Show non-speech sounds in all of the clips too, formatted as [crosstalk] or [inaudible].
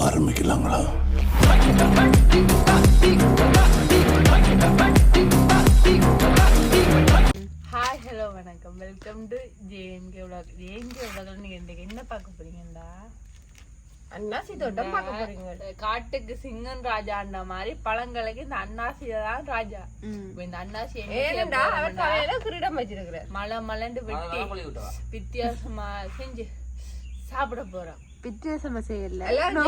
ஆரம்பிக்கலாங்களா? Hi hello வணக்கம். Welcome to JMK உலக ஜேஎம்கே உலகம் நீங்க இன்றைக்கு என்ன பார்க்க போறீங்கடா அன்னாசி தோட்டம் பார்க்க போறீங்க. காட்டுக்கு சிங்கம் ராஜான்ற மாதிரி பழங்களுக்கு இந்த அன்னாசி தான் ராஜா. இந்த அன்னாசி ஏனண்டா அவர் தலையில கிரீடம் வச்சிருக்கிறார். மலை மலைண்டு வெட்டி வித்தியாசமா செஞ்சு சாப்பிட போறோம் வித்தியாசமா செய்யல. எல்லாரும்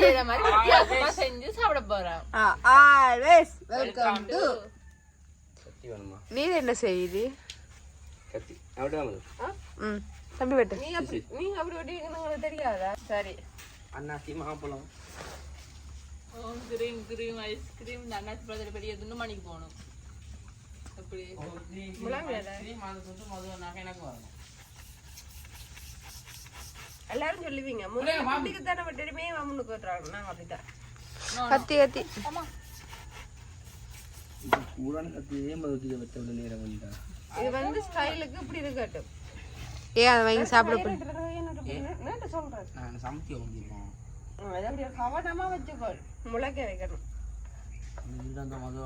செய்யற மாதிரி. [laughs] வித்தியாசமா செஞ்சு சாப்பிட போறோம். ஆல்வேஸ். வெல்கம் டு நீ என்ன செய்யுது கத்தி. அப்படியே ம் தம்பி வெட்டு. நீ அப்படி நீங்க அப்படி வெட்டிருக்கீங்கன்னு தெரியாதா? சரி. அண்ணாச்சி மாப்பழம் கிரீம் கிரீம் ஐஸ்கிரீம் இந்த அன்னாசி பழத்துல பெரிய துண்டு மணிக்கு போகணும் எப்படி எல்லாரும் சொல்லுவீங்க. முதல்ல குட்டிக்கு தானே வெட்டிடுமே மாமனுக்கு வெட்டுறாங்க நாங்க அப்படித்தான். கத்தி கத்தி. இது கூடான கத்தி ஏன் மதுக்கு வச்ச விட நேரம் பண்ணிட்டா இது வந்து ஸ்டைலுக்கு இப்படி இருக்கட்டும். ஏன் அதை வாங்கி சாப்பிட போய் என்ன சொல்றேன். நான் சமைக்க வந்திருக்கோம் அதை அப்படியே கவனமா வச்சுக்கோ. முளைக்க வைக்கணும். இது அந்த மதுவை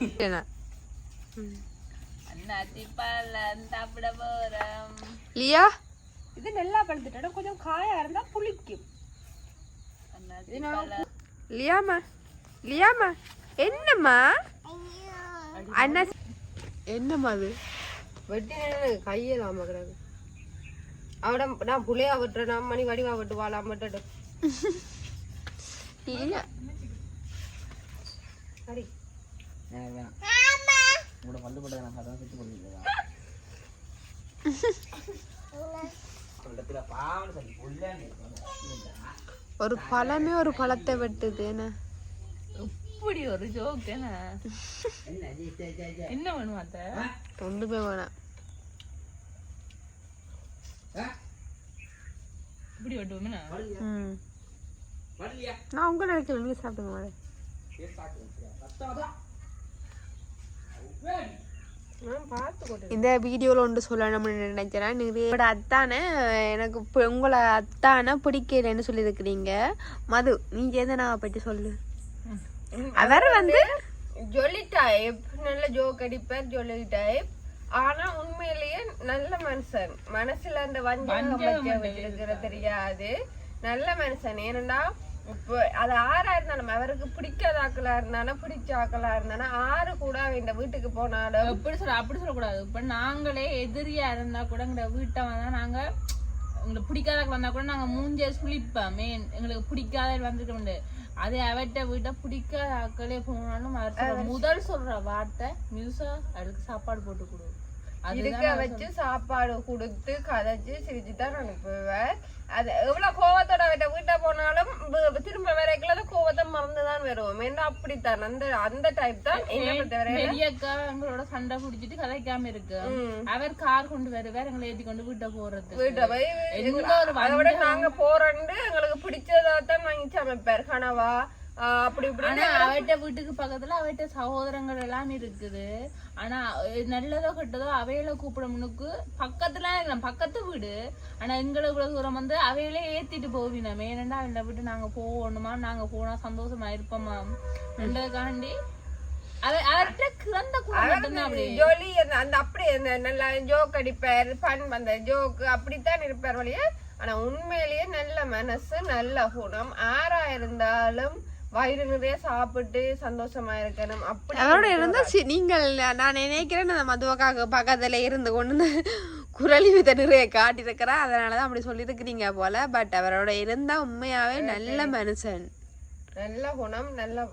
சாப்பிடுங்க அன்னாசி பழம் சாப்பிட போறோம். லியா? இது நல்லா பழுத்துட்டா கொஞ்சம் காயா இருந்தா புளிக்கும். லியாமா? லியாமா? என்னம்மா? அண்ணா என்னம்மா அது? வெட்டினு கையே தாமக்கிறாங்க அவட நான் புளியா வெட்டுறேன் நான் மணி வடிவா வெட்டுவாளாம் வெட்டடு லியா? சரி உங்களோட பல்லு பட்டதை நான் சுற்றி ஒரு பழமே ஒரு பழத்தை வெட்டுது என்ன? இப்படி ஒரு ஜோக் என்ன? என்ன வேணும் அத்தை? ஒன்றுமே வேணாம். இப்படி வெட்டுவோமே ம். நான் உங்களை நினைக்கிறேன் நீங்கள் சாப்பிடுங்க மேடம் இந்த வீடியோவில் ஒன்று சொல்லணும்னு நினைக்கிறேன். நிறைய அத்தானே எனக்கு உங்களை அத்தானை பிடிக்கலைன்னு சொல்லியிருக்கிறீங்க. மது நீ எதனாவை பற்றி சொல்லு? அவர் வந்து ஜொலி டைப் நல்ல ஜோக் அடிப்பார் ஜொலி டைப் ஆனா உண்மையிலேயே நல்ல மனுஷன். மனசுல அந்த வஞ்சகம் தெரியாது. நல்ல மனுஷன். ஏனண்டா? இப்போ அது ஆறா இருந்தாலும் அவருக்கு பிடிக்காத ஆக்களா இருந்தாலும் பிடிச்ச ஆக்களா இருந்தாலும் ஆறு கூட இந்த வீட்டுக்கு போனாலும் எப்படி சொல்ல அப்படி சொல்லக்கூடாது. இப்ப நாங்களே எதிரியா இருந்தா கூட எங்க வீட்டை வந்தா நாங்க எங்களுக்கு பிடிக்காத வந்தா கூட நாங்க மூஞ்சே சுழிப்போம் மெயின் எங்களுக்கு பிடிக்காத வந்திருக்க முடியாது அதே அவட்ட வீட்டை பிடிக்காத ஆக்களே போனாலும் முதல் சொல்ற வார்த்தை மியூசா அதுக்கு சாப்பாடு போட்டு கொடு. இருக்க வச்சு சாப்பாடு கொடுத்து கதைச்சு சிரிச்சு தான் அனுப்புவேன் அது எவ்வளவு கோவத்தோட அவட்ட வீட்டை போனாலும் திரும்ப அந்த கோவத்தை மறந்துதான் வருவோம். ஏன்னா அப்படித்தான்? அந்த அந்த டைப் தான் பெரியக்கா எங்களோட சண்டை பிடிச்சிட்டு கதைக்காம இருக்கு. அவர் கார் கொண்டு வருவார் எங்களை ஏத்தி கொண்டு வீட்டை போறது. வீட்டை போய் எங்க ஒரு அதோட நாங்க போறோண்டு எங்களுக்கு பிடிச்சதா தான் வாங்கி சமைப்பார். கனவா அப்படி இப்படி ஆனா அவட்ட வீட்டுக்கு பக்கத்துல அவட்ட சகோதரங்கள் எல்லாம் இருக்குது. ஆனா நல்லதோ கெட்டதோ அவையில கூப்பிட முன்னுக்கு பக்கத்துல பக்கத்து வீடு. ஆனா எங்களை இவ்வளவு தூரம் வந்து அவையிலே ஏத்திட்டு போவினோம். ஏனண்டா அவளை விட்டு நாங்க போகணுமா? நாங்க போனா சந்தோஷமா இருப்போமா? ரெண்டதுக்காண்டி ஜோலி அந்த அப்படி அந்த நல்லா ஜோக் அடிப்பார் ஃபன் அந்த ஜோக் அப்படித்தான் இருப்பார் வழியா. ஆனா உண்மையிலேயே நல்ல மனசு நல்ல குணம். ஆறா இருந்தாலும் வயிறு நிறைய சாப்பிட்டு சந்தோஷமா இருக்கணும். அப்படி அவரோட இருந்தா நீங்கள் நான் நினைக்கிறேன் அந்த மதுவக்காக பக்கத்துல இருந்து கொண்டு வந்து குரலி வித்த நிறைய காட்டியிருக்கிறா. அதனாலதான் அப்படி சொல்லியிருக்கிறீங்க போல. பட் அவரோட இருந்தா உண்மையாவே நல்ல மனுஷன். நல்ல குணம் நல்ல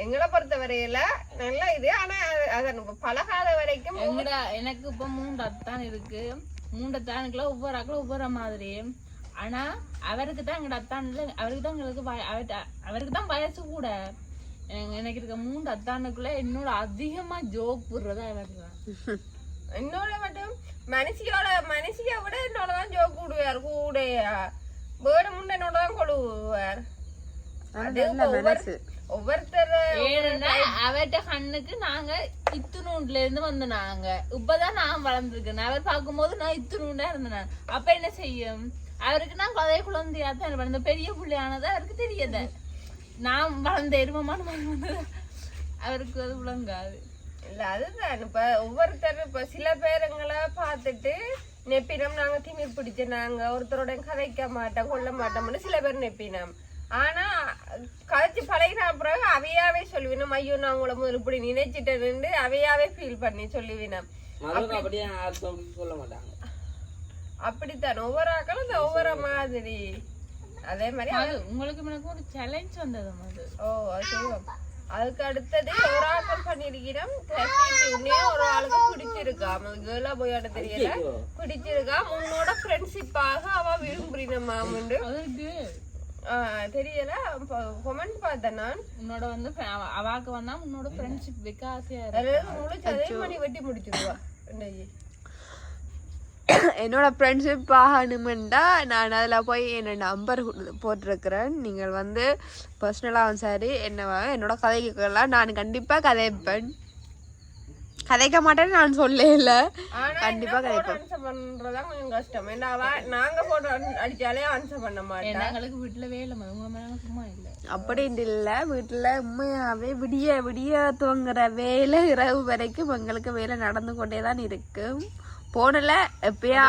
எங்களை பொறுத்த வரையில நல்ல இது. ஆனா அது- அதை நம்ம பழகாத வரைக்கும் எனக்கு இப்ப மூன்று அத்தான் இருக்கு. மூன்று அத்தானுக்குள்ள ஒவ்வொரு ஆக்களும் ஒவ்வொரு மாதிரி. ஆனா அவருக்கு தான் எங்கட அத்தான் இல்ல அவருக்கு தான் எங்களுக்கு அவருக்கு தான் வயசு கூட. எனக்கு- எனக்கு இருக்க மூன்று அத்தானுக்குள்ள என்னோட அதிகமா ஜோக் போடுறது அவர் தான் என்னோட மட்டும் மனுஷியோட மனுஷிய விட என்னோட தான் ஜோக் கூடுவார் கூடையா வேடு முண்டை என்னோட தான் மனசு. ஒவ்வொருத்தர் ஏன்னா அவர்ட்ட கண்ணுக்கு நாங்க இத்துணூண்டுல இருந்து வந்த நாங்க. இப்பதான் நான் வளர்ந்துருக்கேன். அவர் பார்க்கும்போது நான் இத்துணூண்டா இருந்தேன் நான். அப்ப என்ன செய்யும்? அவருக்கு நான் கதை குழந்தையா தான் இருப்பேன் இந்த பெரிய பிள்ளையானது அவருக்கு தெரியாத. நான் வளர்ந்த எருமமான வந்தது அவருக்கு அது விளங்காது. இல்ல அதுதான். இப்ப ஒவ்வொருத்தர் இப்ப சில பேருங்களை பார்த்துட்டு நெப்பினம் நாங்க திமிர் பிடிச்ச நாங்க ஒருத்தரோட கதைக்க மாட்டோம் கொள்ள மாட்டோம்னு சில பேர் நெப்பினம். ஆனா கதைச்சு பழகின பிறகு அவையாவே சொல்லுவினோம் ஐயோ நான் உங்களை முதல்ல இப்படி நினைச்சிட்டேன்னு அவையாவே ஃபீல் பண்ணி சொல்லுவினோம் சொல்ல மாட்டாங்க. அப்படித்தான். ஒவ்வொரு ஆக்களும் இந்த ஒவ்வொரு மாதிரி. அதே மாதிரி அது உங்களுக்கு எனக்கு ஒரு சேலஞ்ச் வந்தது அது ஓ அது சொல்லுவோம். அதுக்கு அடுத்தது ஒரு ஆக்கள் பண்ணிருக்கிறோம். உன்னே ஒரு ஆளுக்கு பிடிச்சிருக்கா கேர்ளா போயாட தெரியல. பிடிச்சிருக்கா உன்னோட ஃப்ரெண்ட்ஷிப்பாக அவ விரும்புறீன மாமுண்டு. அதுக்கு தெரியல. கொமெண்ட் பார்த்தேன் நான். உன்னோட வந்து அவாக்கு வந்தா உன்னோட ஃப்ரெண்ட்ஷிப் வைக்க ஆசையா இருக்கு? முழு அதே மணி வெட்டி முடிச்சிருவா. இன்னைக்கு. என்னோட ஃப்ரெண்ட்ஷிப் ஆகணுமெண்டா நான் அதில் போய் என்னோட நம்பர் போட்டிருக்கிறேன். நீங்கள் வந்து பர்சனலாகவும் சரி என்ன என்னோட கதைக்கலாம் நான் கண்டிப்பாக கதைப்பேன். கதைக்க மாட்டேன்னு நான் சொல்லல. கண்டிப்பா கதைப்பேன். ஆன்சர் பண்றதா கொஞ்சம் கஷ்டம். ஏன்னா அவ நாங்க போட்டு அடிச்சாலே ஆன்சர் பண்ண மாட்டேன் எங்களுக்கு வீட்டுல வேலை உங்க மேல சும்மா இல்ல. அப்படின்ட்டு இல்லை. வீட்டில் உண்மையாகவே விடிய விடிய துவங்குற வேலை இரவு வரைக்கும் எங்களுக்கு வேலை நடந்து கொண்டே தான் இருக்கும். போனல எப்பயா?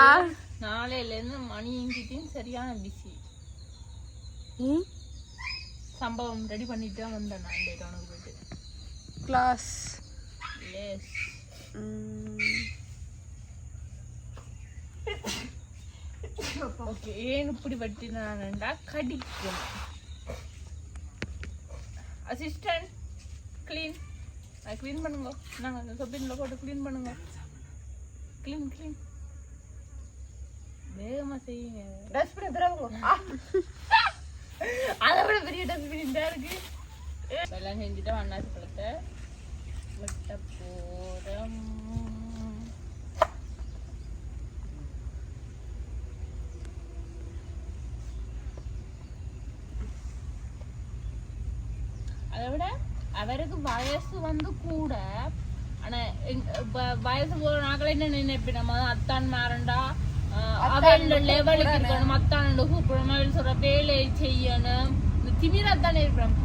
நாளையில இருந்து மணியும் கிட்டையும் சரியான பிஸி சம்பவம் ரெடி பண்ணிட்டு தான் வந்தேன் நான் இந்த டவுனுக்கு போயிட்டு கிளாஸ் எஸ் ஓகே ஏன் இப்படி வெட்டினான்டா கடிக்கும். அசிஸ்டன்ட் க்ளீன் க்ளீன் பண்ணுங்க. நாங்கள் சொப்பினில் போட்டு க்ளீன் பண்ணுங்க. க்ளீன் க்ளீன் வேகமாக செய்யுங்க. டஸ்ட்பின் ஆ, அதை விட பெரிய டஸ்ட்பின் தான் இருக்கு எல்லாம் செஞ்சுட்டு அண்ணாச்சி பழத்தை வெட்ட போகிறோம் அதை விட அவருக்கு வயசு வந்து கூட ஆனா எங்க- இப்ப வயசு போற நாட்கள் என்ன நினைப்பேன் நம்ம அத்தான் மாறண்டா? அவன் லெவலுக்கு இருக்கணும் அத்தான் கூப்பிடணும் அவள் சொல்ற வேலையை செய்யணும். இந்த திமிரா தானே இருக்கிறோம்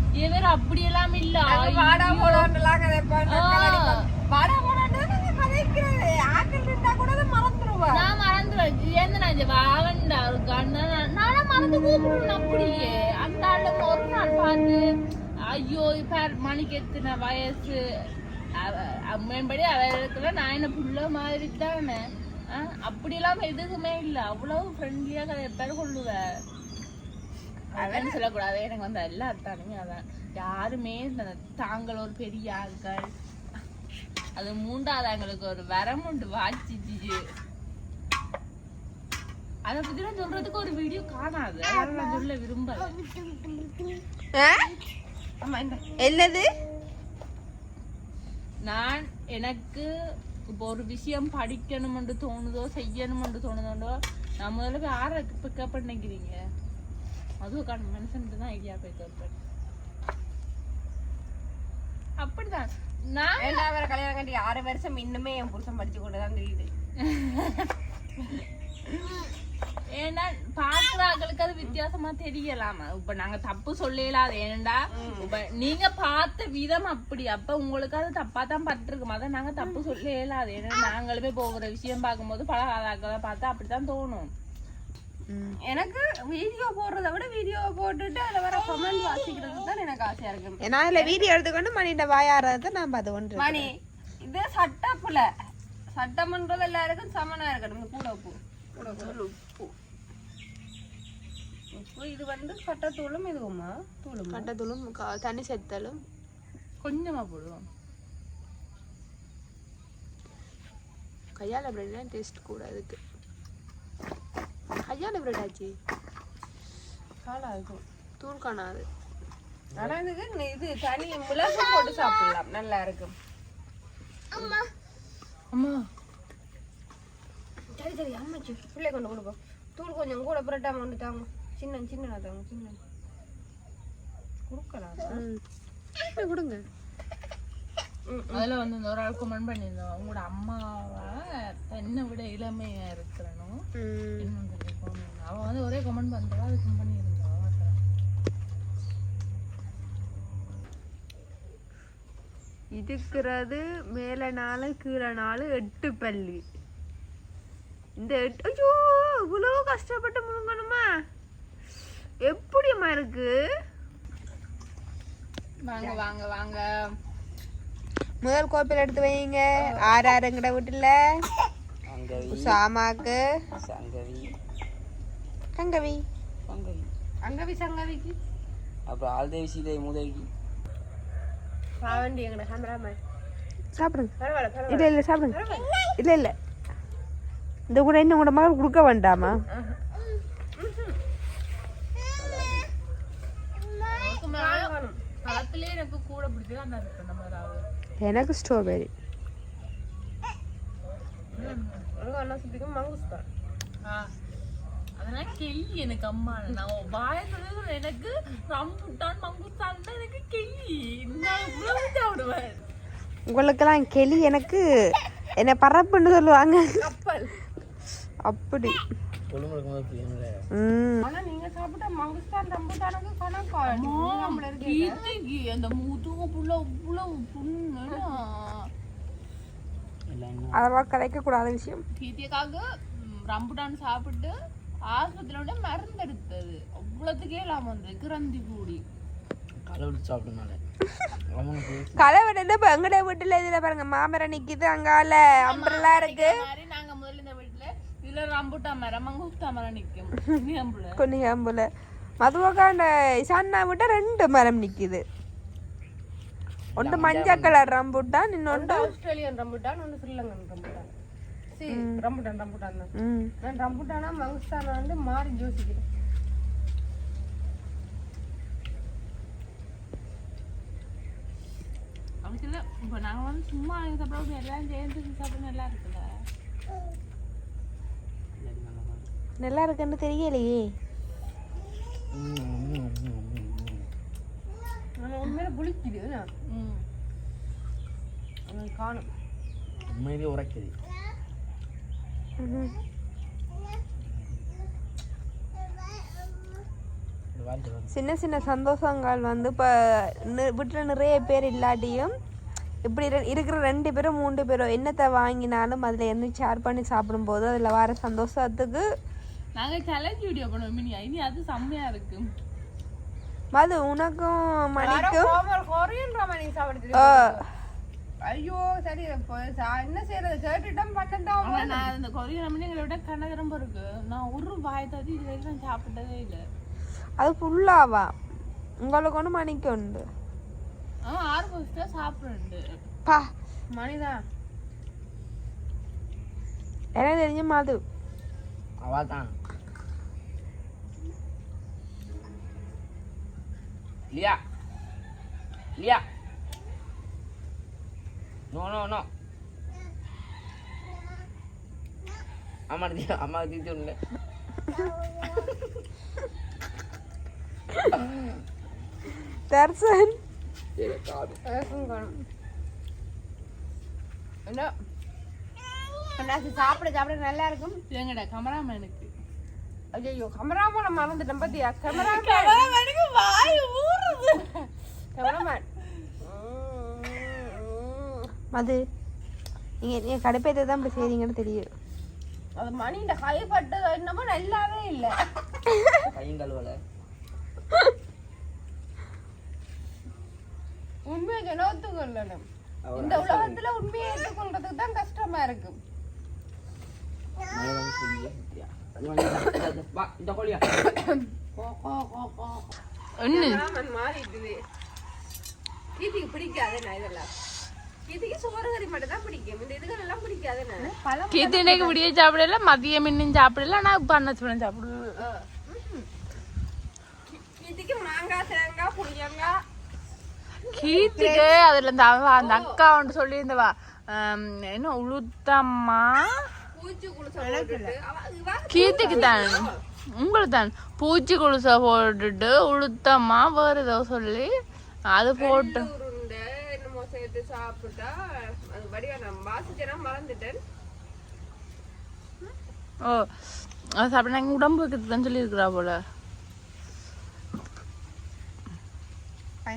இல்ல. போடான்னு ஆக்கள் இருந்தா கூட அதை மறந்துருவா. நான் மறந்துடுவேன் ஏன் நான் வாவண்டா இருக்கான்னு நானும் மறந்து கூப்பிடுவேன் அப்படியே அந்த ஆளு ஒரு நாள் பார்த்து ஐயோ இப்ப மணிக்கு எத்தனை வயசு. மேம்படி அவர்களுக்குள்ள நான் என்ன புள்ள மாதிரி தானே அப்படியெல்லாம் எதுக்குமே இல்ல. அவ்வளவு ஃப்ரெண்ட்லியா கதை பேர் கொள்ளுவேன் அவன் சொல்லக்கூடாது? எனக்கு வந்து எல்லா அத்தானுமே அதான். யாருமே தாங்கள் ஒரு பெரிய ஆட்கள் அது மூன்றாவது எங்களுக்கு ஒரு வரம் உண்டு வாச்சிச்சு அத பத்தி நான் சொல்றதுக்கு ஒரு வீடியோ காணாது. நான் சொல்ல விரும்பல. என்னது? நான் எனக்கு இப்போ ஒரு விஷயம் படிக்கணும்னு தோணுதோ செய்யணும்னு தோணுதோ நான் முதல்ல போய் ஆற பிக்கப் பண்ணிக்கிறீங்க. அதுக்கான மனுஷனுக்கு தான் ஐடியா போய் கேட்பேன் அப்படிதான். நான் ஏன்டா அவரை கல்யாணம் கட்டி ஆறு வருஷம் இன்னுமே என் புருஷன் படிச்சு கொண்டு தான் தெரியுது. ஏன்னா அது வித்தியாசமா தெரியலாமா? இப்ப நாங்க தப்பு சொல்லல அது ஏன்டா இப்ப நீங்க பார்த்த விதம் அப்படி. அப்ப உங்களுக்கு அது தப்பா தான் பட்டிருக்கும். அதை நாங்க தப்பு சொல்லல அது ஏன்னா நாங்களுமே போகிற விஷயம் பார்க்கும்போது பழகாதாக்களை பார்த்தா அப்படித்தான் தோணும். எனக்கு வீடியோ போடுறத விட வீடியோ போட்டுட்டு அதுல வர கமெண்ட் வாசிக்கிறது தான் எனக்கு ஆசையா இருக்கு. நான் அதில் வீடியோ எடுத்துக்கொண்டு மணிட்ட வாயாடுறத நான் பார்த்து கொண்டு மணி இது சட்டப்புல. சட்டம்ன்றது எல்லாருக்கும் சமனா இருக்கணும். கூட உப்பு கூட உப்பு இது வந்து சட்டத்தூளும் இதுவுமா தூளுமா? கட்டத்தூளும் தண்ணி செத்தலும் கொஞ்சமா போடுவோம் கையால் பிரெட்னா டேஸ்ட் கூட அதுக்கு. கையால் பிரெட் ஆச்சு காலா இருக்கும் தூள் காணாது. ஆனா இதுக்கு இது தனி மிளகு போட்டு சாப்பிடலாம். நல்லா இருக்கும். அம்மா. சரி சரி அம்மாச்சி. பிள்ளை கொண்டு கொடுப்போம். தூள் கொஞ்சம் கூட புரட்டாம கொண்டு தாங்க சின்ன சின்ன. சின்ன கொடுக்கலாம் கொடுங்க. அதுல வந்து இந்த ஒரு ஆள் கமெண்ட் பண்ணியிருந்தோம் உங்களோட அம்மாவா? தன்னை விட இளமையா இருக்கிறனும் ம். இன்னும் சொல்லி comment. அவ வந்து ஒரே கமெண்ட் பண்றா அதுக்கு பண்ணியிருந்தா இருக்கிறது மேல நாலு கீழே நாலு எட்டு பல்லு இந்த எட்டு ஐயோ இவ்வளவு இருக்கு. வாங்க வாங்க வாங்க. முதல் கோப்பில் எடுத்து வைங்க ஆறு ஆறுங்கிற வீட்டுல? அங்கவி சாமாக்கு சங்கவி. சங்கவி. அங்கவி சங்கவிக்கு. அப்புறம் ஆல்தேவி சீதை முதவி பாவண்டி எங்கட கேமராமேன் சாப்பிடுங்க. இல்ல இல்ல சாப்பிடுங்க. இல்ல இல்ல. இந்த கூட இன்னும் கூட மகள் கொடுக்க வேண்டாமா? மேல பழத்திலே எனக்கு கூட பிடிச்சது அந்த இருக்கு நம்ம எனக்கு ஸ்ட்ராபெரி அண்ணா சுத்திக்கும் மங்குஸ்தான். அதெல்லாம் கெல்லி எனக்கு அம்மா நான் வாயத்துல எனக்கு ரம்புட்டான் மங்குத்தான் தான் எனக்கு கெல்லி நான் இவ்வளவு சாப்பிடுவேன். உங்களுக்கெல்லாம் கெளி எனக்கு என்ன பறப்புன்னு சொல்லுவாங்க. அப்படி. ஆனா நீங்க சாப்பிட்ட மங்குஸ்தான் ரம்புட்டானுக்கு கணக்கா நம்மள இருக்கு அந்த முதுகு புள்ள இவ்வளவு புண்ணு அதெல்லாம் கதைக்க கூடாத விஷயம் கீர்த்தியக்காக ரம்புட்டான் சாப்பிட்டு ஆஸ்பத்திரியோட மருந்து எடுத்தது. அவ்வளோத்துக்கே இல்லாம வந்து கிரந்தி கூடி கலவெடுத்து சாப்பிட்டனால. அவனுக்கு கலவடை இப்போ எங்கட வீட்டுல இதுல பாருங்க மாமரம் நிக்குது அங்கால அம்பரெல்லாம் இருக்கு. நாங்க இதுல ரம்புட்டா மரம் மங்குஸ்தா மரம் நீம்புல கொன்னியாம்புல மதுவக்காண்ட இசான்னா விட்ட ரெண்டு மரம் நிக்குது ஒன்று மஞ்சள் கலர் ரம்புட்டான் இன்னொன்று ஆஸ்திரேலியன் ரம்புட்டான் ஒன்று ஸ்ரீலங்கன் ரம்புட்டான் சி ரம்புட்டான் ரம்புட்டான் தான் நான் ரம்புட்டானா மங்குஸ்தானா வந்து மாறி யோசிக்கிறேன் இப்போ நாங்க வந்து சும்மா வாங்கி சாப்பிட எல்லாம் சேர்ந்து சாப்பிட நல்லா இருக்குல்ல நல்லா இருக்குன்னு தெரியலையே உண்மையில உரைக்குது. சின்ன சின்ன சந்தோஷங்கள் வந்து இப்போ வீட்டில் நிறைய பேர் இல்லாட்டியும் இப்படி இரு- இருக்கிற ரெண்டு பேரும் மூன்று பேரும் என்னத்தை வாங்கினாலும் அதில் என்ன ஷேர் பண்ணி சாப்பிடும்போது அதில் வர சந்தோஷத்துக்கு நாங்க சேலஞ்ச் வீடியோ பண்ணுவோம் மினி இனி அது செம்மையா இருக்கு. மது உனக்கும் மணிக்கும் கொரியன் ராமணி சாப்பிடுறது ஆ, ஐயோ சரி என்ன செய்யறது கேட்டுட்டோம் ஆனா நான் இந்த கொரியன் மணி எங்களை விட கனகரம்ப இருக்கு. நான் ஒரு வாய் தட்டி இது வரைக்கும் நான் சாப்பிட்டதே இல்லை. அது ஃபுல்லாவா உங்களுக்கு ஒன்று மணிக்கு உண்டு. அவன் ஆறு ஃபர்ஸ்டா சாப்பிடுறேன் பா. மணிதான் எனக்கு தெரிஞ்ச மது. அவள் தான் Liya Liya no no no அம்மா அம்மா தீர்த்து ஒன்று தர்சன் சாப்பிட சாப்பிட நல்லா இருக்கும் எங்கடா கமராமேனுக்கு ஐயோ கேமராமேன் மறந்துட்டேன் பத்தியா கேமராமேன் கமராமேனுக்கு வாய் ஊறுது கேமராமேன் மது நீங்கள் நீங்கள் கடுப்பேற்ற தான் இப்படி செய்றீங்கன்னு தெரியும் அது மணிஇந்த கைப்பட்டது என்னமோ நல்லாவே இல்லை. கையும் கழுவலை உண்மையை ஜனத்துக்கொள்ளணும் இந்த உலகத்துல உண்மையை ஏற்றுக்கொள்றதுக்கு தான் கஷ்டமா வா இந்த கோழியா. கீதிக்கு பிடிக்காது நான் இதெல்லாம். கீத்து இன்னைக்கு விடிய சாப்பிடல மதியம் இன்னும் சாப்பிடல ஆனா பண்ண சுடன் சாப்பிடுவேன் கீர்த்திக்கு அதுல இந்த அந்த அக்கா ஒன்று சொல்லியிருந்தவா என்ன உளுத்தம்மா? கீர்த்திக்கு தான் உங்களுக்கு தான் பூச்சி குளிசை போட்டுட்டு உளுத்தம்மா வேற ஏதோ சொல்லி அது போட்டு சாப்பிட்டா அது வடிவா நான் வாசிச்சேன்னா மறந்துட்டேன் ஓ அது சாப்பிட நாங்கள் உடம்பு வைக்கிறது சொல்லியிருக்கிறா போல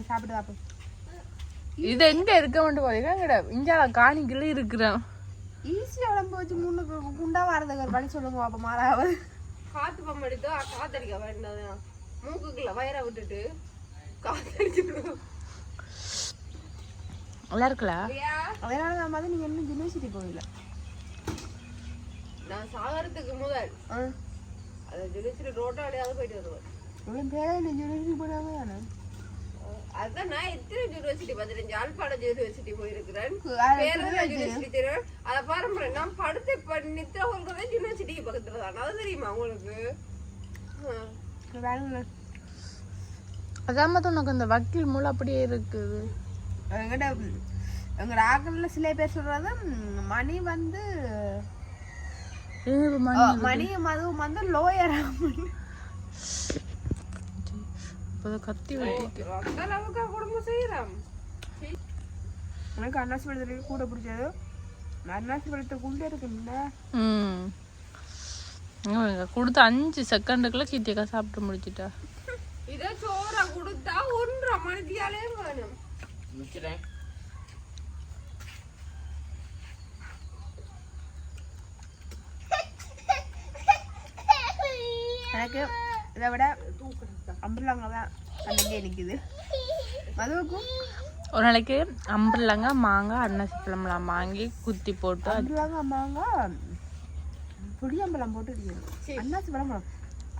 சாப்பிட்டு இது எங்க இருக்க மட்டும் போறீங்க இஞ்சால காணிக்குள்ள இருக்கிறேன் ஈஸியாக உடம்பு வச்சு முன்னுக்கு குண்டா வரதுக்கு ஒரு வழி சொல்லுங்க அப்போ மாறாவது காத்து பம்பு எடுத்து காத்தடிக்க வேண்டாம். மூக்குக்குள்ள வயிறை விட்டுட்டு காத்தடிச்சுக்கணும் நல்லா இருக்குல்ல? இல்லையா அதனால தான் வந்து நீங்கள் இன்னும் யூனிவர்சிட்டி போகல. நான் சாகரத்துக்கு முதல். ஆ. அதை ஜுடிச்சிட்டு ரோட்டாலையாவது போயிட்டு வருவேன். பேர் யூனிவர்சிட்டி தானே? அதான் நான் எத்தனை யூனிவர்சிட்டி பார்த்துட்டேன். ஜாழ்ப்பாணம் யூனிவர்சிட்டி போயிருக்கிறேன். அது பேரள யூனிவர்சிட்டி தெரியும்? அதை பாருங்க நான் படுத்து இப்ப நித்திர ஹோல்கிறதே யூனிவர்சிட்டிக்கு பக்கத்துல தான். அது தெரியுமா உங்களுக்கு? அதான் மத்த உனக்கு இந்த வக்கீல் மூளை அப்படியே இருக்குது. எங்கள்கிட்ட எங்களோட ஆக்களில் சில பேர் சொல்றது ம், மணி வந்து மணி அதுவும் வந்து லோயர் இப்ப கத்தி வெட்டி அந்த அளவுக்கு குடும்பம் செய்யறான் எனக்கு அன்னாசி பழத்துக்கு கூட பிடிச்சது அன்னாசி பழத்தை குண்டே இருக்குல்ல ம் கொடுத்த அஞ்சு செகண்டுக்குள்ள கீத்தியக்கா சாப்பிட்டு முடிச்சிட்டா இதை சோறா கொடுத்தா ஒன்றரை மணித்தியாலே வேணும் எனக்கு இதை விட அம்புலாங்க தான் அன்னைக்கே நிற்குது மதுவுக்கும் ஒரு நாளைக்கு அம்பர்லங்க மாங்காய் அன்னாசி பழம்லாம் வாங்கி குத்தி போட்டு அம்புலாங்க அம்மாங்க புளியம்பழம் போட்டு அன்னாசி பழம்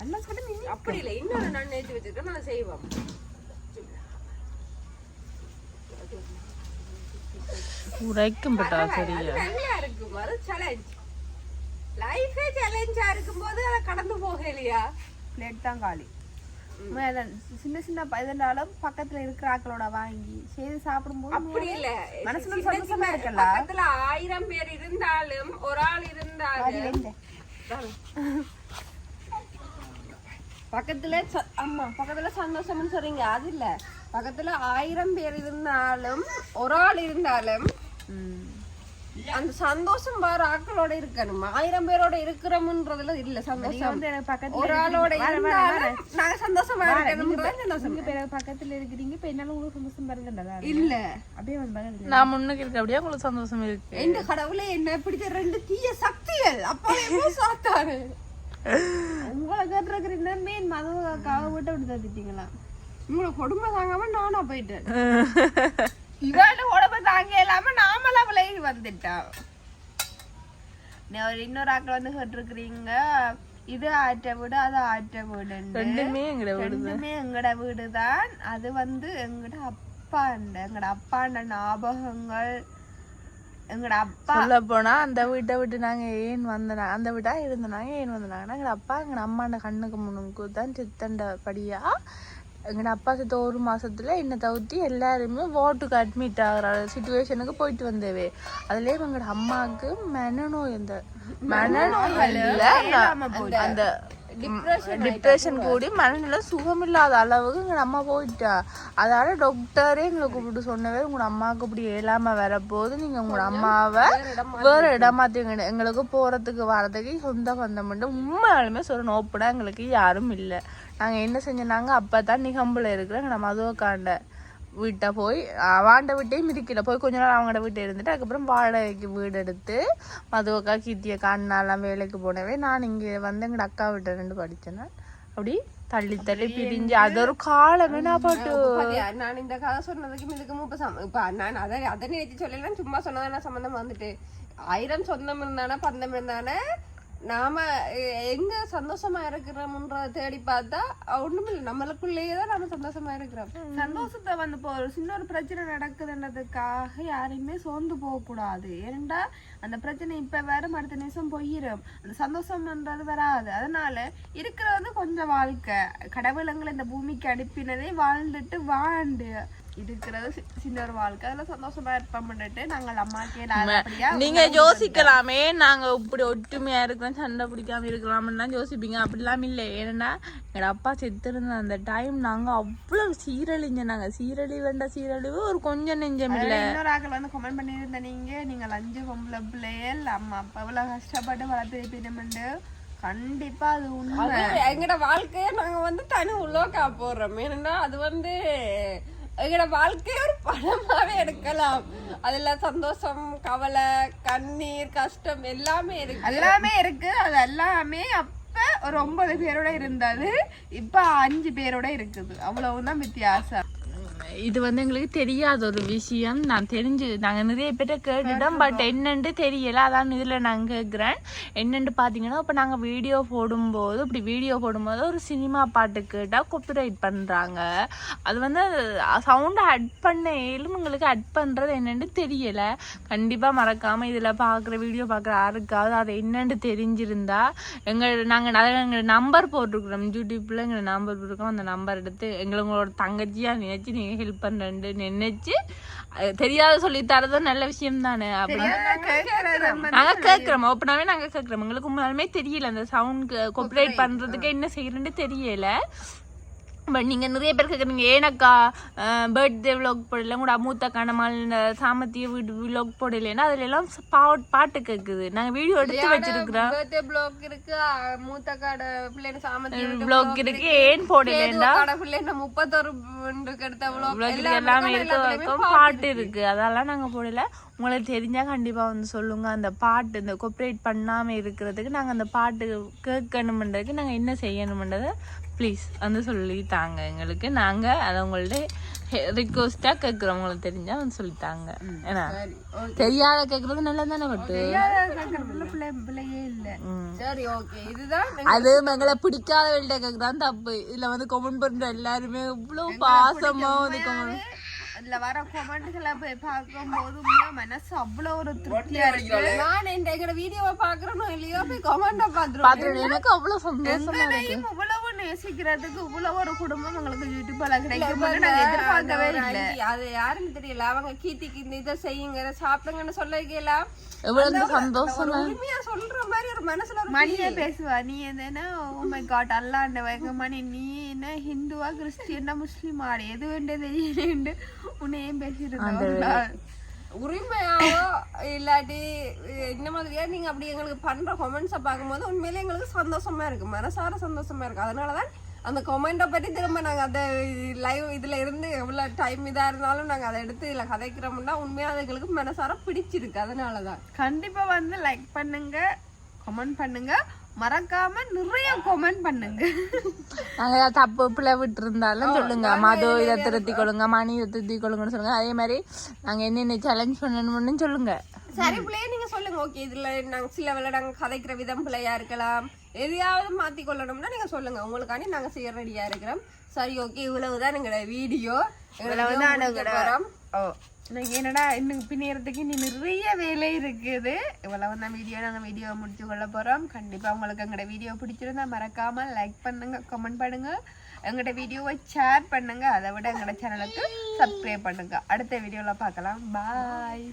அன்னாசி பழம் அப்படி இல்லை. இன்னொரு நான் நேற்று வச்சிருக்கேன். நான் செய்வோம். உரைக்கும் பட்டா சரியா? இருக்கும். அது சேலஞ்ச் லைஃபே சேலஞ்சா இருக்கும்போது அதை கடந்து போகலையா பிளேட் தான் காலி. சின்ன சின்ன பதனாலும் பக்கத்துல இருக்கிற ஆக்களோட வாங்கி செய்து சாப்பிடும்போது அப்படி இல்ல. மனசுல சந்தோஷமா சின்ன இருக்குல்ல? பக்கத்துல ஆயிரம் பேர் இருந்தாலும் ஒரு ஆள் இருந்தாலும் பக்கத்துல ஆமா பக்கத்துல சந்தோஷம்னு சொல்றீங்க அது இல்ல. பக்கத்துல ஆயிரம் பேர் இருந்தாலும் ஒரு ஆள் இருந்தாலும் அந்த சந்தோஷம் வேற ஆக்களோட இருக்கணும்? ஆயிரம் பேரோட இருக்கிறோம்ன்றதுல இல்ல சந்தோஷம். வந்து எனக்கு பக்கத்துல ஒரு ஆளோட நாங்க சந்தோஷமா பேர பக்கத்துல இருக்கிறீங்க. இப்ப என்னால உங்களுக்கு சந்தோஷம் வருதுன்றதா? இல்ல. அப்படியே வந்து நான் முன்னுக்கு இருக்க அப்படியே உங்களுக்கு சந்தோஷம் இருக்கு. எந்த கடவுளே என்ன பிடிச்ச ரெண்டு தீய சக்திகள்? அப்பா சாத்தாரு உங்களை கேட்டுருக்கிறீங்க மெயின் மதுவை காவை விட்டு அப்படி தத்திட்டீங்களா உங்களை கொடுமை தாங்காம நானா போயிட்டேன். [laughs] இவன் உடம்பு தாங்க இல்லாம விலகி வந்துட்டா நீ ஒரு இன்னொரு ஆக்கள் வந்து கேட்டிருக்கிறீங்க. இது ஆற்ற வீடு அது ஆற்ற வீடு ரெண்டுமே எங்கட வீடு எங்கட வீடுதான். அது வந்து எங்கட அப்பாண்ட எங்கட அப்பாண்ட ஞாபகங்கள். எங்கட அப்பா சொல்ல போனா அந்த வீட்டை விட்டு நாங்க ஏன் வந்தனா அந்த வீட்டா இருந்தனாங்க ஏன் வந்தனாங்கன்னா எங்க அப்பா எங்க அம்மாண்ட கண்ணுக்கு முன்னுக்கு தான் சித்தண்ட படியா. எங்கட அப்பா செத்த ஒரு மாசத்துல என்ன தவிர்த்து எல்லாருமே வார்டுக்கு அட்மிட் ஆகிற சுச்சுவேஷனுக்கு போயிட்டு வந்தவே. அதுலயே எங்கட அம்மாவுக்கு மனநோய் இந்த மனநோய் இல்ல அந்த டிப்ரெஷன் கூடி மனநிலை சுகமில்லாத அளவுக்கு எங்க அம்மா போயிட்டா. அதால டாக்டரே எங்களை கூப்பிட்டு சொன்னவே உங்களோட அம்மாவுக்கு இப்படி இயலாம வரப்போது நீங்க உங்களோட அம்மாவை வேற இடமாத்தீங்க எங்களுக்கு போறதுக்கு வரதுக்கு சொந்த பந்தம் மட்டும் உண்மையாலுமே சொல்லணும் ஓப்பனா எங்களுக்கு யாரும் இல்லை. நாங்க என்ன செஞ்சோம்னாங்க அப்பதான் நிகம்புல இருக்கிற எங்க மதுவக்காண்ட வீட்டை போய் அவாண்ட வீட்டையும் மிதிக்கல. போய் கொஞ்ச நாள் அவங்களோட வீட்டை இருந்துட்டு அதுக்கப்புறம் வாடகைக்கு வீடு எடுத்து மதுவக்கா கீர்த்தியக்கா அண்ணாலாம் வேலைக்கு போனவே நான் இங்கே வந்து எங்கட அக்கா வீட்டை ரெண்டு படிச்சேன் அப்படி தள்ளி தள்ளி பிரிஞ்சு அது ஒரு காலமே நான் பாட்டு நான் இந்த கதை சொன்னதுக்கு இதுக்கு இப்ப இப்ப நான் அதை அதை நினைச்சு சொல்லலாம் சும்மா சொன்னதான சம்பந்தம் வந்துட்டு. ஆயிரம் சொந்தம் இருந்தானே பந்தம் இருந்தானே நாம எங்க சந்தோஷமா இருக்கிறோம்ன்றத தேடி பார்த்தா ஒண்ணும் இல்லை நம்மளுக்குள்ளேயே தான் நம்ம சந்தோஷமா இருக்கிறோம். சந்தோஷத்தை வந்து இப்போ ஒரு சின்ன ஒரு பிரச்சனை நடக்குதுன்றதுக்காக யாரையுமே சோர்ந்து போக கூடாது ஏனெண்டா அந்த பிரச்சனை இப்ப வேற அடுத்த நிமிஷம் போயிடும் அந்த சந்தோஷம்ன்றது வராது. அதனால இருக்கிறது கொஞ்சம் வாழ்க்கை. கடவுள் எங்களை இந்த பூமிக்கு அனுப்பினதே வாழ்ந்துட்டு வாழ்ந்து இருக்கிறது சின்ன ஒரு வாழ்க்கை அதுல சந்தோஷமா இருப்போம் பண்ணிட்டு நாங்கள் அம்மாக்கே நீங்க யோசிக்கலாமே நாங்க இப்படி ஒற்றுமையா இருக்கிறோம் சண்டை பிடிக்காம இருக்கலாம்னா யோசிப்பீங்க அப்படிலாம் இல்லை ஏன்னா எங்க அப்பா செத்து இருந்த அந்த டைம் நாங்க அவ்வளவு சீரழிஞ்ச நாங்க சீரழி வேண்ட சீரழிவு ஒரு கொஞ்சம் நெஞ்சம் இல்ல இன்னொரு ஆக்கள் வந்து கமெண்ட் பண்ணியிருந்த நீங்க நீங்கள் அஞ்சு பொம்பளை பிள்ளைகள் அம்மா அப்பா இவ்வளவு கஷ்டப்பட்டு வளர்த்துருப்பீங்கன்னு கண்டிப்பா அது உண்மை எங்கட வாழ்க்கைய நாங்க வந்து தனி உள்ளோக்கா போடுறோம் ஏன்னா அது வந்து எங்களோட வாழ்க்கையை ஒரு படமாகவே எடுக்கலாம். அதில் சந்தோஷம் கவலை கண்ணீர் கஷ்டம் எல்லாமே இருக்கு. எல்லாமே இருக்கு. அது எல்லாமே அப்போ ஒரு ஒன்பது பேரோட இருந்தது. இப்போ அஞ்சு பேரோட இருக்குது. அவ்வளவுதான் வித்தியாசம். இது வந்து எங்களுக்கு தெரியாத ஒரு விஷயம். நான் தெரிஞ்சு நாங்க நிறைய பேர்ட்ட கேட்டுட்டோம். பட் என்னன்ட்டு தெரியல. அதான் இதுல நான் கேட்குறேன் என்னன்ட்டு பாத்தீங்கன்னா இப்ப நாங்க வீடியோ போடும்போது இப்படி வீடியோ போடும்போது ஒரு சினிமா பாட்டு கேட்டா காப்பிரைட் பண்றாங்க. அது வந்து சவுண்ட் அட் பண்ண இயலும் உங்களுக்கு அட் பண்றது என்னன்னு தெரியல. கண்டிப்பா மறக்காம இதுல பாக்குற வீடியோ பாக்குற யாருக்காவது அது என்னன்னு தெரிஞ்சிருந்தா எங்க நாங்க நிறைய எங்க நம்பர் போட்டிருக்கிறோம். யூடியூப்ல எங்க நம்பர் போட்டிருக்கோம் அந்த நம்பர் எடுத்து எங்களோட தங்கச்சியா நினைச்சு நீங்க ஹெல்ப் பண்றேன்னு நினைச்சு தெரியாத சொல்லி தரதும் நல்ல விஷயம் தானே அப்படி நாங்க கேக்குறோம் ஓப்பனாவே நாங்க கேக்குறோம் எங்களுக்கு உண்மையாலுமே தெரியல அந்த சவுண்ட் கோஆப்ரேட் பண்றதுக்கு என்ன செய்யறேன்னு தெரியல. பட் நீங்க நிறைய பேர் கேக்குறீங்க ஏனக்கா பர்த்டே விலாக் போடல கூட மூத்த கணமால் சாமத்திய வீடு விலாக் போடலைன்னா அதுல எல்லாம் பாட்டு கேக்குது. நாங்க வீடியோ எடுத்து வச்சிருக்கிறோம். பர்த்டே பிளாக் இருக்கு அஹ் மூத்த காட பிள்ளைங்க விலாக் இருக்கு. ஏன் போடலைன்னா? காட பிள்ளைங்க முப்பத்தொரு எடுத்த. விலாக் எல்லாமே வரைக்கும் பாட்டு இருக்கு. அதெல்லாம் நாங்க போடல. உங்களுக்கு தெரிஞ்சா கண்டிப்பா வந்து சொல்லுங்க. அந்த பாட்டு இந்த கோஆப்ரேட் பண்ணாம இருக்கிறதுக்கு நாங்க அந்த பாட்டு கேட்கணும்ன்றதுக்கு நாங்க என்ன செய்யணும்ன்றத ப்ளீஸ் வந்து சொல்லி தாங்க எங்களுக்கு. நாங்கள் அதை உங்கள்ட்ட ரிக்வஸ்ட்டாக கேட்குறவங்களுக்கு தெரிஞ்சால் வந்து சொல்லித்தாங்க ஏன்னா தெரியாத கேட்குறது நல்லா தானே பட்டு அது மங்களை பிடிக்காத வெளியிட்ட கேட்குறான் தப்பு. இதில் வந்து கொமெண்ட் பண்ணுற எல்லாருமே இவ்வளோ பாசமாக வந்து கொமெண்ட் அதுல வர கொமெண்ட்களை போய் பார்க்கும்போது உண்மையா மனசு அவ்வளவு ஒரு திருப்தியா இருக்கு. நான் இந்த எங்கட வீடியோவை பாக்குறேனோ இல்லையோ போய் கமெண்ட பாத்துருவேன் பாத்துட்டு எனக்கு அவ்வளவு சந்தோஷமா இருக்கு. இவ்வளவு நேசிக்கிறதுக்கு இவ்வளவு ஒரு குடும்பம் உங்களுக்கு யூடியூப்ல கிடைக்கும் நாங்க எதிர்பார்க்கவே இல்லை. அது யாருன்னு தெரியல. அவங்க கீர்த்திக்கு இந்த இதை செய்யுங்க சாப்பிடுங்கன்னு சொல்லிக்கலாம் எவ்வளவு சந்தோஷமா? உண்மையா சொல்ற மாதிரி ஒரு மனசுல ஒரு மணியே பேசுவா. நீ என்ன ஓ மை காட் அல்லாண்ட மணி நீ என்ன ஹிந்துவா கிறிஸ்டியனா முஸ்லிமா எது வேண்டே தெரியல உன்னையும் பேசிட்டு உரிமையாவோ இல்லாட்டி இந்த மாதிரியா? நீங்க அப்படி எங்களுக்கு பண்ற கமெண்ட்ஸை பார்க்கும்போது உண்மையிலே எங்களுக்கு சந்தோஷமா இருக்கு. மனசார சந்தோஷமா இருக்கு. அதனாலதான் அந்த கமெண்ட்டை பற்றி திரும்ப நாங்க அதை லைவ் இதுல இருந்து எவ்வளவு டைம் இதா இருந்தாலும் நாங்க அதை எடுத்து இதுல கதைக்கிறோம்னா உண்மையா அது எங்களுக்கு மனசார பிடிச்சிருக்கு. அதனாலதான். கண்டிப்பா வந்து லைக் பண்ணுங்க கமெண்ட் பண்ணுங்க. மறக்காம நிறைய கமெண்ட் பண்ணுங்க. நாங்க ஏதாவது தப்பு பிள்ளை விட்டு இருந்தாலும் சொல்லுங்க. மது இதை திருத்தி கொள்ளுங்க மணி இதை திருத்தி கொள்ளுங்கன்னு சொல்லுங்க. அதே மாதிரி நாங்க என்னென்ன சேலஞ்ச் பண்ணணும்னு சொல்லுங்க. சரி பிள்ளைய நீங்க சொல்லுங்க. ஓகே இதுல நாங்க சில வேளை நாங்க கதைக்கிற விதம் பிள்ளையா இருக்கலாம். எதையாவது மாத்தி கொள்ளணும்னா நீங்க சொல்லுங்க. உங்களுக்காண்டி நாங்க செய்ய ரெடியா இருக்கிறோம். சரி ஓகே இவ்வளவுதான் எங்களோட வீடியோ போறோம். ஓ. என்னடா இன்னும் பின்னேறதுக்கு இன்னும் நிறைய வேலை இருக்குது. இவ்வளவு தான் வீடியோ நாங்கள் வீடியோ முடிச்சு கொள்ள போகிறோம் கண்டிப்பாக உங்களுக்கு எங்களோட வீடியோ பிடிச்சிருந்தா மறக்காம லைக் பண்ணுங்க கமெண்ட் பண்ணுங்க. எங்களோட வீடியோவை ஷேர் பண்ணுங்க. அதை விட எங்களோட சேனலுக்கு சப்ஸ்கிரைப் பண்ணுங்க. அடுத்த வீடியோவில் பார்க்கலாம். பாய்